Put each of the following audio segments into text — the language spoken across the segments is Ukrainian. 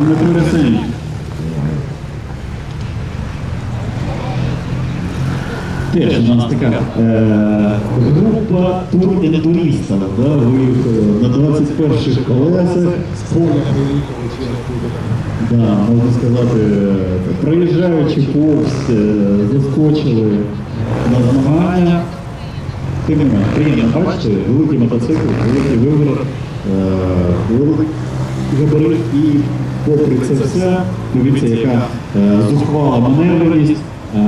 Арсеній. Теж у нас така е, група тур ентурістів, да, виїхала на 21 колесах. З поля. Да, можна сказати, е, проїжджаючи повз, е, заскочили на змагання. Тим не менш, приємно бачити, великий мотоцикл, великий вибір, е, великий габарит і попри це все, дивіться, яка е, зухвала маневреність. Е,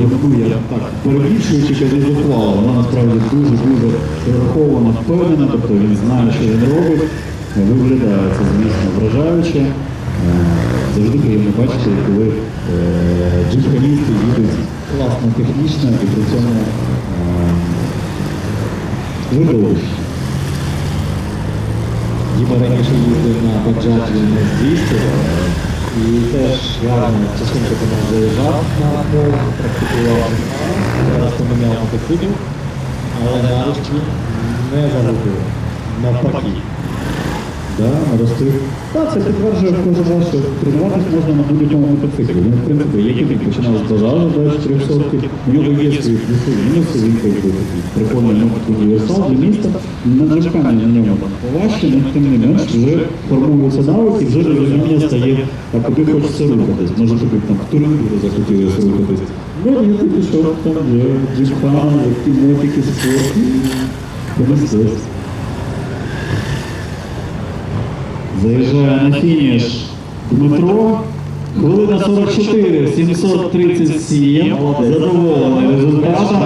я думаю, я так перебільшуючи, кажу зухвала, вона насправді дуже-дуже врахована, впевнена, тобто він знає, що він робить. Виглядає це, звісно, вражаюче. Е, Завжди приємно бачити, коли джихадісти їдуть класно технічно і при цьому е, видовищ. Діма раніше їздив на Баджаджі на 200 і теж гарно частенько до нас заїжджав на пол, практикував. Зараз поміняв мотоцикл, але нарешті не загубив. Навпаки. Да, наростив. Так, це підтверджує кожен раз, що тренуватися можна на будь-якому мотоциклі. Він, в принципі, який він починав з базару, далі 300 у нього є свої плюси і мінуси, він такий прикольний мотик універсал для міста. Наджимання на ньому поважче, але тим не менш вже формуються навики, вже розуміння стає, а куди хочеться рухатись. Може тобі там в турнірі захотілося рухатись. Ну, я тобі пішов, там є джипан, які мотики, спорт і понеслось. Заїжджає на фініш Дмитро. Хвилина 44, 737. Задоволений результатом.